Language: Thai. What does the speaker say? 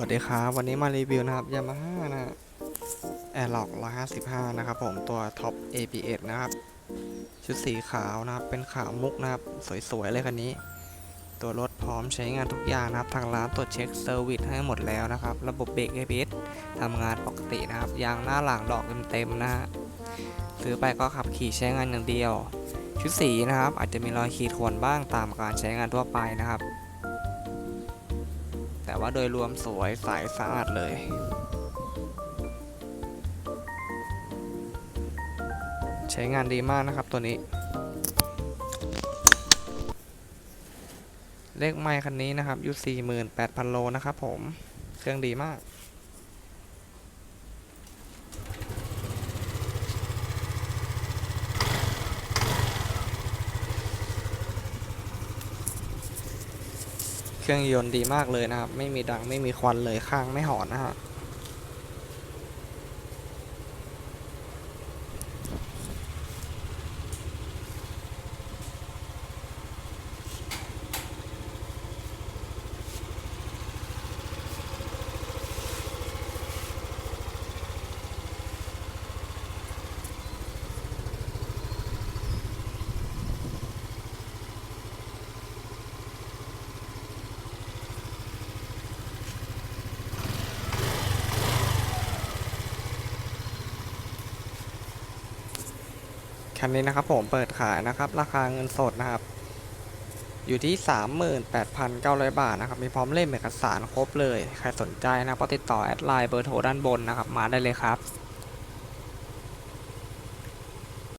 วัสดีครับ วันนี้มารีวิวนะครับยามาฮ่านะแอร์ล็อก155 นะครับผมตัวท็อป ABS นะครับ ชุดสีขาวนะครับ เป็นขาวมุกนะครับ สวยๆ เลยคันนี้ ตัวรถพร้อมใช้งานทุกอย่างนะครับ ทางร้านตรวจเช็คเซอร์วิสให้หมดแล้วนะครับ ระบบเบรก ABS ทำงานปกตินะครับ ยางหน้าหลังดอกเต็มๆนะฮะซื้อไปก็ขับขี่ใช้งานอย่างเดียว ชุดสีนะครับ อาจจะมีรอยขีดข่วนบ้างตามการใช้งานทั่วไปนะครับ แต่ว่าโดยรวมสวยใสสะอาดเลยใช้งานดีมากนะครับตัวนี้ เลขไมค์คันนี้นะครับอยู่ 48,000 โลนะครับผม เครื่องดีมาก เครื่องยนต์ดีมากเลยนะครับ ไม่มีดังไม่มีควันเลยข้างไม่หอนนะฮะ คันนี้นะครับผมเปิดขายนะครับ ราคาเงินสดนะครับ อยู่ที่ 38,900 บาทนะครับ มีพร้อมเล่มเอกสารครบเลย ใครสนใจนะก็ติดต่อแอดไลน์เบอร์โทรด้านบนนะครับ มาได้เลยครับ